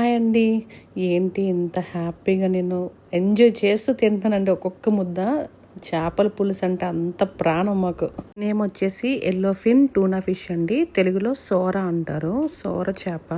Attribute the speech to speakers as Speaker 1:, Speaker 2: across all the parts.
Speaker 1: Hi అండి. ఏంటి ఇంత హ్యాపీగా నేను ఎంజాయ్ చేస్తూ తింటానండి ఒక్కొక్క ముద్ద చేపల పులుసు అంటే అంత ప్రాణం మాకు. నేమ్ వచ్చేసి ఎల్లో ఫిన్ టూనా ఫిష్ అండి. తెలుగులో సోర అంటారు. సోర చేప.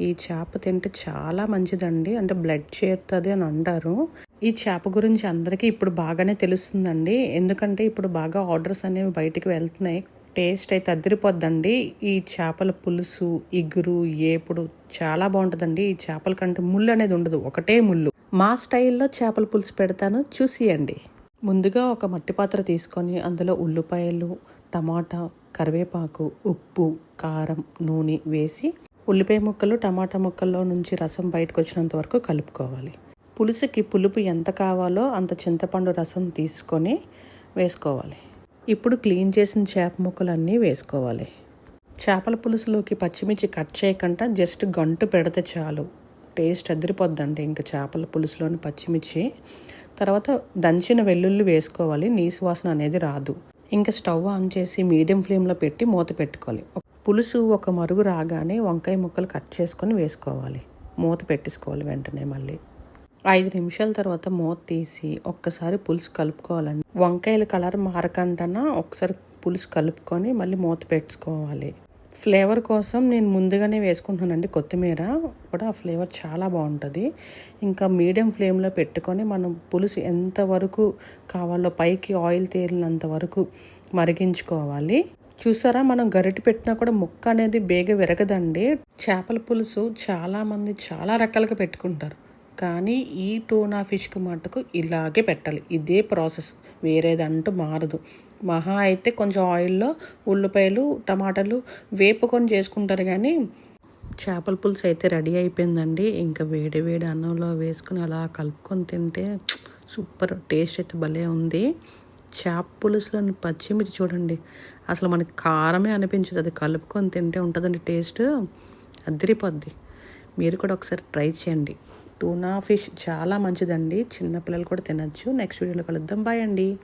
Speaker 1: ఈ చేప తింటే చాలా మంచిదండి. అంటే బ్లడ్ చేరుతుంది అని అంటారు. ఈ చేప గురించి అందరికీ ఇప్పుడు బాగానే తెలుస్తుందండి. ఎందుకంటే ఇప్పుడు బాగా ఆర్డర్స్ అనేవి బయటికి వెళ్తున్నాయి. టేస్ట్ అయితే అదిరిపోద్దండి. ఈ చేపల పులుసు ఇగురు ఏపుడు చాలా బాగుంటుందండి. ఈ చేపల కంటే ముళ్ళు అనేది ఉండదు. ఒకటే ముళ్ళు. మా స్టైల్లో చేపల పులుసు పెడతాను. చూసియండి. ముందుగా ఒక మట్టి పాత్ర తీసుకొని అందులో ఉల్లిపాయలు టమాటా కరివేపాకు ఉప్పు కారం నూనె వేసి ఉల్లిపాయ ముక్కలు టమాటా ముక్కల్లో నుంచి రసం బయటకు వచ్చినంత వరకు కలుపుకోవాలి. పులుసుకి పులుపు ఎంత కావాలో అంత చింతపండు రసం తీసుకొని వేసుకోవాలి. ఇప్పుడు క్లీన్ చేసిన చేప ముక్కలన్నీ వేసుకోవాలి. చేపల పులుసులోకి పచ్చిమిర్చి కట్ చేయకుండా జస్ట్ గంటు పెడితే చాలు. టేస్ట్ అదిరిపోద్దండి ఇంకా చేపల పులుసులోని పచ్చిమిర్చి. తర్వాత దంచిన వెల్లుల్లి వేసుకోవాలి నీసు వాసన అనేది రాదు. ఇంకా స్టవ్ ఆన్ చేసి మీడియం ఫ్లేమ్లో పెట్టి మూత పెట్టుకోవాలి. పులుసు ఒక మరుగు రాగానే వంకాయ ముక్కలు కట్ చేసుకొని వేసుకోవాలి. మూత పెట్టేసుకోవాలి వెంటనే మళ్ళీ. ఐదు నిమిషాల తర్వాత మూత తీసి ఒక్కసారి పులుసు కలుపుకోవాలండి. వంకాయల కలర్ మారకంటనా ఒకసారి పులుసు కలుపుకొని మళ్ళీ మూత పెట్టుకోవాలి. ఫ్లేవర్ కోసం నేను ముందుగానే వేసుకుంటున్నానండి కొత్తిమీర. కూడా ఆ ఫ్లేవర్ చాలా బాగుంటుంది. ఇంకా మీడియం ఫ్లేమ్లో పెట్టుకొని మనం పులుసు ఎంతవరకు కావాలో పైకి ఆయిల్ తేలినంత వరకు మరిగించుకోవాలి. చూసారా మనం గరిటి పెట్టినా కూడా ముక్క అనేది బేగ విరగదండి. చేపల పులుసు చాలామంది చాలా రకాలుగా పెట్టుకుంటారు. కానీ ఈ టూనా ఫిష్కి మటుకు ఇలాగే పెట్టాలి. ఇదే ప్రాసెస్. వేరేదంటూ మారదు. మహా అయితే కొంచెం ఆయిల్లో ఉల్లిపాయలు టమాటాలు వేపుకొని చేసుకుంటారు కానీ చేపల పులుసు అయితే రెడీ అయిపోయిందండి. ఇంకా వేడి వేడి అన్నంలో వేసుకుని అలా కలుపుకొని తింటే సూపర్ టేస్ట్ అయితే భలే ఉంది. చేప పులుసులోని పచ్చిమిర్చి చూడండి. అసలు మనకి కారమే అనిపించదు. అది కలుపుకొని తింటే ఉంటుందండి టేస్ట్. అదిరిపోద్ది. మీరు కూడా ఒకసారి ట్రై చేయండి. టూనా ఫిష్ చాలా మంచిదండి. చిన్నపిల్లలు కూడా తినచ్చు. నెక్స్ట్ వీడియోలో కలుద్దాం. బాయ్ అండి.